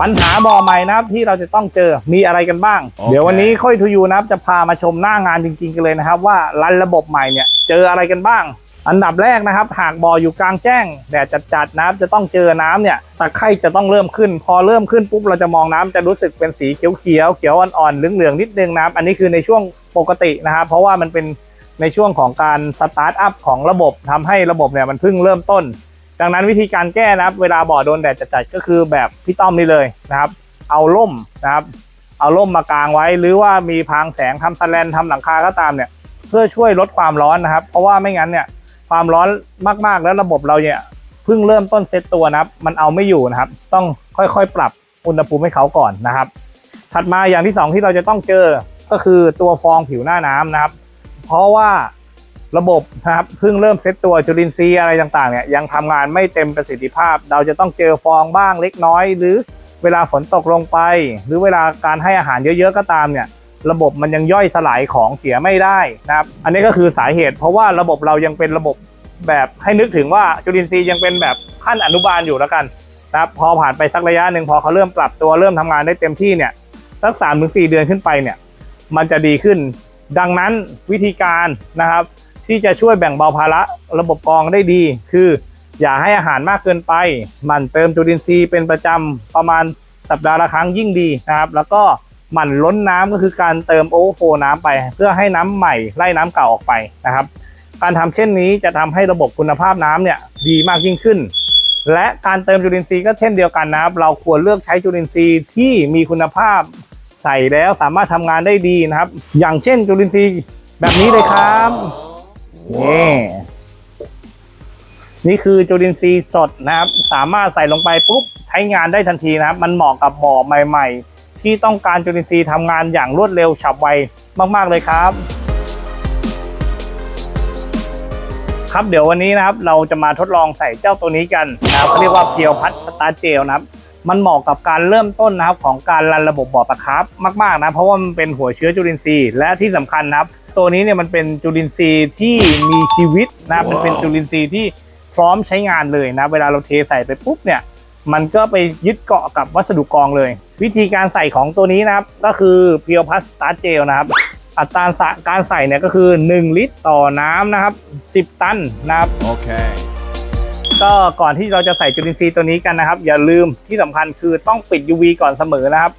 ปัญหาบ่อใหม่นะครับที่เราจะต้องเจอมีอะไรกันบ้างโอเคเดี๋ยววันนี้ค่อยทูยูนะครับจะพามาชมหน้างานจริงๆกันเลยนะครับ ว่ารันระบบใหม่เนี่ยเจออะไรกันบ้าง อันดับแรกนะครับ หากบ่ออยู่กลางแจ้งแดดจัดๆนะครับจะต้องเจอน้ำเนี่ยตะไคร่จะต้องเริ่มขึ้น พอเริ่มขึ้นปุ๊บเราจะมองน้ำจะรู้สึกเป็นสีเขียวๆเขียวอ่อนๆเหลืองๆนิดนึงนะครับอันนี้คือในช่วงปกตินะครับเพราะว่ามันเป็นในช่วงของการสตาร์ทอัพของระบบทำให้ระบบเนี่ยมันเพิ่งเริ่มต้น ดังนั้นวิธีการแก้นะครับเวลาบ่อโดนแดดจัดๆก็คือแบบพี่ต้อมนี่เลยนะครับ เอาล่มนะครับ เอาล่มมากางไว้หรือว่ามีพางแสงทำสแลนทำหลังคาก็ตามเนี่ย เพื่อช่วยลดความร้อนนะครับ เพราะว่าไม่งั้นเนี่ยความร้อนมากๆแล้วระบบเราเนี่ยเพิ่งเริ่มต้นเซตตัวนะครับ มันเอาไม่อยู่นะครับ ต้องค่อยๆ ปรับอุณหภูมิให้เขาก่อนนะครับ ถัดมาอย่างที่สองที่เราจะต้องเจอก็คือตัวฟองผิวหน้าน้ำนะครับ เพราะว่า ระบบนะครับเพิ่งเริ่มเซตตัวจุลินทรีย์อะไรต่างๆเนี่ยยังทำงานไม่เต็มประสิทธิภาพ เราจะต้องเจอฟองบ้างเล็กน้อย หรือเวลาฝนตกลงไป หรือเวลาการให้อาหารเยอะๆก็ตามเนี่ยระบบมันยังย่อยสลายของเสียไม่ได้นะครับ อันนี้ก็คือสาเหตุ เพราะว่าระบบเรายังเป็นระบบแบบให้นึกถึงว่าจุลินทรีย์ยังเป็นแบบขั้นอนุบาลอยู่แล้วกันนะครับพอผ่านไปสักระยะหนึ่งพอเขาเริ่มปรับตัวเริ่มทำงานได้เต็มที่เนี่ยสักสามถึงสี่เดือนขึ้นไปเนี่ยมันจะดีขึ้น ดังนั้นวิธีการนะครับ ที่จะช่วยแบ่งเบาภาระระบบกรองได้ดี คืออย่าให้อาหารมากเกินไปหมั่นเติมจุลินทรีย์เป็นประจำประมาณสัปดาห์ละครั้งยิ่งดีนะครับ แล้วก็หมั่นล้นน้ำก็คือการเติมโอเวอร์โฟลน้ำไป เพื่อให้น้ำใหม่ไล่น้ำเก่าออกไปนะครับ การทำเช่นนี้จะทำให้ระบบคุณภาพน้ำเนี่ยดีมากยิ่งขึ้น และการเติมจุลินทรีย์ก็เช่นเดียวกันนะครับ เราควรเลือกใช้จุลินทรีย์ที่มีคุณภาพใส่แล้วสามารถทำงานได้ดีนะครับ อย่างเช่นจุลินทรีย์แบบนี้เลยครับ นี่นี่คือจุลินทรีย์สดนะครับ สามารถใส่ลงไปปุ๊บใช้งานได้ทันทีนะครับ มันเหมาะกับบ่อใหม่ ๆ ที่ต้องการจุลินทรีย์ทำงานอย่างรวดเร็วฉับไวมากๆเลยครับ ครับเดี๋ยววันนี้นะครับ เราจะมาทดลองใส่เจ้าตัวนี้กันนะครับเขาเรียกว่าเพียวพัดสตาร์เจลนะครับมันเหมาะกับการเริ่มต้นนะครับของการรันระบบบ่อปลาคร์ฟมากๆนะเพราะว่ามันเป็นหัวเชื้อจุลินทรีย์และที่สำคัญนะครับ ตัวนี้เนี่ยมันเป็นจุลินทรีย์ที่มีชีวิตนะครับมันเป็นจุลินทรีย์ที่พร้อมใช้งานเลยนะเวลาเราเทใส่ไปปุ๊บเนี่ยมันก็ไปยึดเกาะกับวัสดุกรองเลย วิธีการใส่ของตัวนี้นะครับ ก็คือเพียวพัสตาร์เจลนะครับ อัตราการใส่เนี่ยก็คือ 1 ลิตรต่อน้ำนะครับ 10 ตันนะครับ Okay. ก็ก่อนที่เราจะใส่จุลินทรีย์ตัวนี้กันนะครับ อย่าลืมที่สำคัญคือต้องปิด UV ก่อนเสมอนะครับ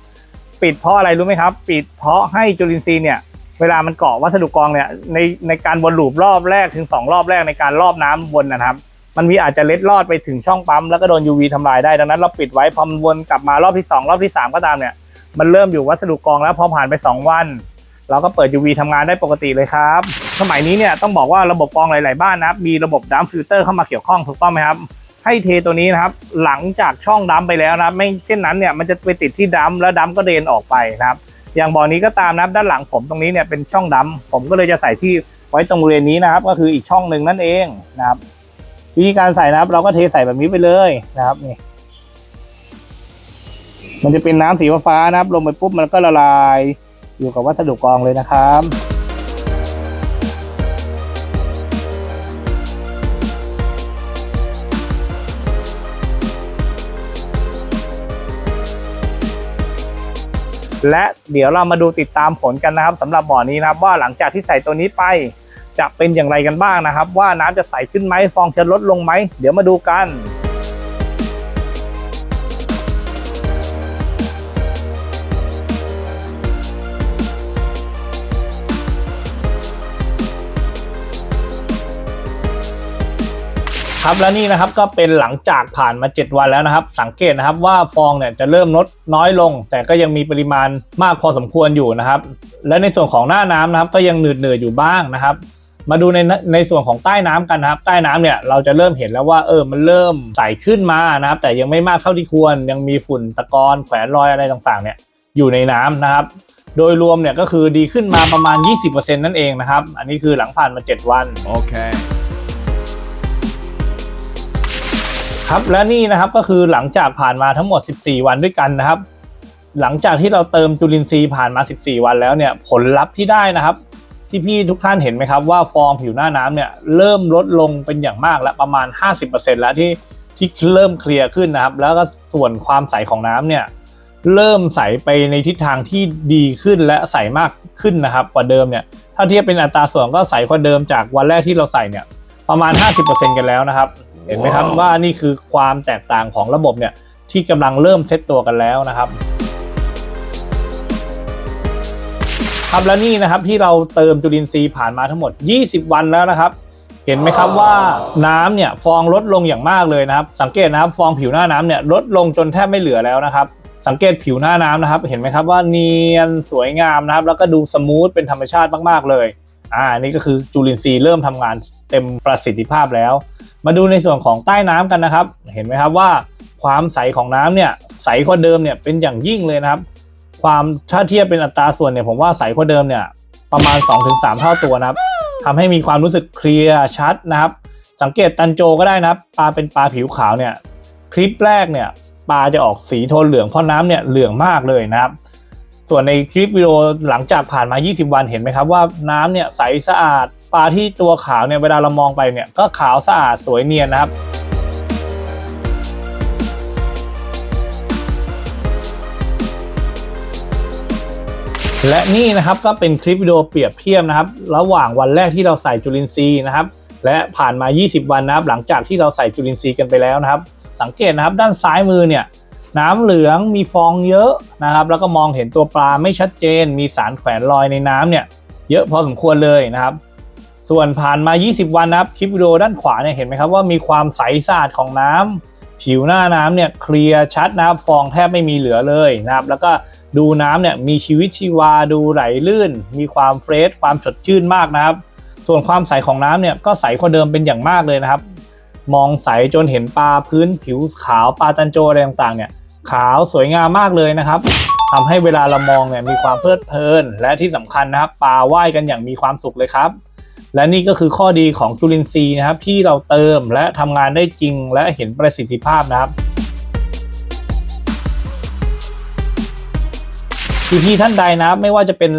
ปิดเพราะอะไรรู้ไหมครับ ปิดเพราะให้จุลินทรีย์เนี่ย เวลามันเกาะวัสดุกรองเนี่ยในในการวนลูปรอบแรกถึง 2 รอบแรกในการรอบน้ำวนนะครับ มันมีอาจจะเล็ดลอดไปถึงช่องปั๊มแล้วก็โดน UV ทำลายได้ดังนั้นเราปิดไว้พอมันวนกลับมารอบที่ 2 รอบที่ 3 ก็ตามเนี่ย มันเริ่มอยู่วัสดุกรองแล้วพอผ่านไป 2 วัน เราก็เปิด UV ทำงานได้ปกติเลยครับ สมัยนี้เนี่ยต้องบอกว่าระบบกรองหลาย ๆ บ้านนะครับมีระบบดัมฟิลเตอร์เข้ามาเกี่ยวข้องถูกต้องไหมครับให้เทตัวนี้นะครับหลังจากช่องดัมไปแล้วนะไม่เช่นนั้นเนี่ยมันจะไปติดที่ดัมแล้วดัมก็เดนออกไปนะครับ อย่างบ่อนี้ก็ตามนะครับด้านหลังผมตรงนี้เนี่ยเป็นช่องดำ ผมก็เลยจะใส่ที่ไว้ตรงบริเวณนี้นะครับ ก็คืออีกช่องหนึ่งนั่นเองนะครับ วิธีการใส่นะครับ เราก็เทใส่แบบนี้ไปเลยนะครับนี่มันจะเป็นน้ำสีฟ้านะครับ ลงไปปุ๊บมันก็ละลาย อยู่กับวัสดุกรองเลยนะครับ และเดี๋ยวเรามาดูติดตามผลกันนะครับสำหรับบ่อนี้นะครับ ว่าหลังจากที่ใส่ตัวนี้ไป จะเป็นอย่างไรกันบ้างนะครับ ว่าน้ำจะใสขึ้นไหมฟองจะลดลงไหมเดี๋ยวมาดูกัน ครับแล้วนี่นะครับก็เป็นหลังจากผ่านมา 7 วันแล้วนะครับ สังเกตนะครับว่าฟองเนี่ยจะเริ่มลดน้อยลง แต่ก็ยังมีปริมาณมากพอสมควรอยู่นะครับ และในส่วนของหน้าน้ำนะครับก็ยังหนืดเหนื่อยอยู่บ้างนะครับ มาดูในในส่วนของใต้น้ำกันนะครับ ใต้น้ำเนี่ยเราจะเริ่มเห็นแล้วว่าเออมันเริ่มใสขึ้นมานะครับ แต่ยังไม่มากเท่าที่ควร ยังมีฝุ่นตะกอนแขวนรอยอะไรต่างๆ เนี่ยอยู่ในน้ำนะครับโดยรวมเนี่ยก็คือดีขึ้นมาประมาณ 20%นั่นเองนะครับ อันนี้คือหลังผ่านมา 7 วัน Okay. ค รับและนี่นะครับก็คือหลังจากผ่านมาทั้งหมด 14 วันด้วยกันนะครับ หลังจากที่เราเติมจุลินทรีย์ผ่านมา 14 วันแล้วเนี่ยผลลัพธ์ที่ได้นะครับที่พี่ทุกท่านเห็นไหมครับว่าฟองผิวหน้าน้ำเนี่ยเริ่มลดลงเป็นอย่างมากแล้วประมาณ 50%แล้วที่ที่เริ่มเคลียร์ขึ้นนะครับ แล้วก็ส่วนความใสของน้ำเนี่ยเริ่มใสไปในทิศทางที่ดีขึ้นและใสมากขึ้นนะครับ กว่าเดิมเนี่ยถ้าเทียบเป็นอัตราส่วนก็ใสกว่าเดิมจากวันแรกที่เราใส่เนี่ยประมาณ 50%กันแล้วนะครับ เห็นไหมครับว่านี่คือความแตกต่างของระบบเนี่ยที่กำลังเริ่มเซตตัวกันแล้วนะครับครับและนี่นะครับที่เราเติมจุลินทรีย์ผ่านมาทั้งหมด 20 วันแล้วนะครับ เห็นไหมครับว่าน้ำเนี่ยฟองลดลงอย่างมากเลยนะครับ สังเกตนะครับฟองผิวหน้าน้ำเนี่ยลดลงจนแทบไม่เหลือแล้วนะครับสังเกตผิวหน้าน้ำนะครับ เห็นไหมครับว่าเนียนสวยงามนะครับ แล้วก็ดูสมูทเป็นธรรมชาติมากๆเลย อ่านี่ก็คือจุลินทรีย์เริ่มทำงาน เต็มประสิทธิภาพแล้ว มาดูในส่วนของใต้น้ำกันนะครับ เห็นไหมครับว่าความใสของน้ำเนี่ยใสกว่าเดิมเนี่ยเป็นอย่างยิ่งเลยนะครับ ความถ้าเทียบเป็นอัตราส่วนเนี่ยผมว่าใสกว่าเดิมเนี่ยประมาณ 2-3 เท่าตัวนะครับทำให้มีความรู้สึกเคลียร์ชัดนะครับ สังเกตตันโจก็ได้นะครับปลาเป็นปลาผิวขาวเนี่ยคลิปแรกเนี่ยปลาจะออกสีโทนเหลืองเพราะน้ำเนี่ยเหลืองมากเลยนะครับ ส่วนในคลิปวิดีโอหลังจากผ่านมา 20 วันเห็นไหมครับว่าน้ำเนี่ยใสสะอาด ปลาที่ตัวขาวเนี่ยเวลาเรามองไปเนี่ยก็ขาวสะอาดสวยเนียนนะครับและนี่นะครับก็เป็นคลิปวิดีโอเปรียบเทียบนะครับ ระหว่างวันแรกที่เราใส่จุลินทรีย์นะครับ และผ่านมา 20 วันนะครับ หลังจากที่เราใส่จุลินทรีย์กันไปแล้วนะครับ สังเกตนะครับด้านซ้ายมือเนี่ยน้ำเหลืองมีฟองเยอะนะครับ แล้วก็มองเห็นตัวปลาไม่ชัดเจน มีสารแขวนลอยในน้ำเนี่ยเยอะพอสมควรเลยนะครับ ส่วนผ่านมา 20 วันนะครับ คลิปวิดีโอด้านขวาเนี่ยเห็นไหมครับว่ามีความใสสะอาดของน้ำผิวหน้าน้ำเนี่ยเคลียร์ชัดนะครับฟองแทบไม่มีเหลือเลยนะครับแล้วก็ดูน้ำเนี่ยมีชีวิตชีวาดูไหลลื่น มีความเฟรชความสดชื่นมากนะครับ ส่วนความใสของน้ำเนี่ยก็ใสกว่าเดิมเป็นอย่างมากเลยนะครับ มองใสจนเห็นปลาพื้นผิวขาวปลาตันโจอะไรต่างๆเนี่ยขาวสวยงามมากเลยนะครับทำให้เวลาเรามองเนี่ยมีความเพลิดเพลิน และที่สำคัญนะครับปลาว่ายกันอย่างมีความสุขเลยครับ และนี่ก็คือข้อดีของจุลินทรีย์นะครับ ที่เราเติมและทำงานได้จริง และเห็นประสิทธิภาพนะครับพี่ๆท่านใดนะครับไม่ว่าจะเป็น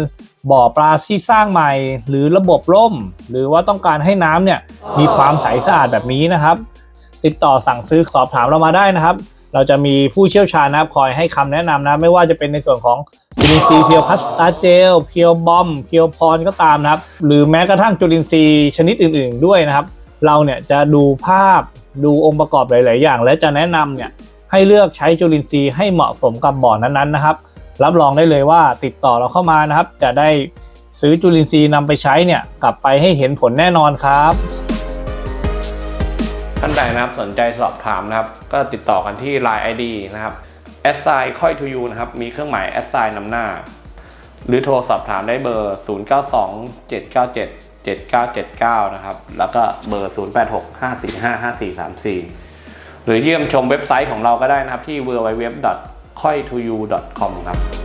บ่อปลาที่สร้างใหม่ หรือระบบร่ม หรือว่าต้องการให้น้ำเนี่ยมีความใสสะอาดแบบนี้นะครับ ติดต่อสั่งซื้อสอบถามเรามาได้นะครับ เราจะมีผู้เชี่ยวชาญนะครับคอยให้คำแนะนำนะไม่ว่าจะเป็นในส่วนของจุลินทรีย์เพียวพัสตาเจลเพียวบอมเพียวพรก็ตามนะครับ หรือแม้กระทั่งจุลินทรีย์ชนิดอื่น ๆ ด้วยนะครับ เราเนี่ยจะดูภาพดูองค์ประกอบหลาย ๆ อย่าง และจะแนะนำเนี่ยให้เลือกใช้จุลินทรีย์ให้เหมาะสมกับบ่อนั้น ๆ นะครับ รับรองได้เลยว่าติดต่อเราเข้ามานะครับ จะได้ซื้อจุลินทรีย์นำไปใช้เนี่ยกลับไปให้เห็นผลแน่นอนครับ ท่านใดนะครับสนใจสอบถามนะครับ ก็ติดต่อกันที่ Line ID นะครับ s i ค่อย to you นะครับ มีเครื่องหมาย s i นำหน้า หรือโทรสอบถามได้เบอร์ 092 797 7979 นะครับ แล้วก็เบอร์ 086 545 5434 หรือเยี่ยมชมเว็บไซต์ของเราก็ได้นะครับที่ www. ค่อย to you com ครับ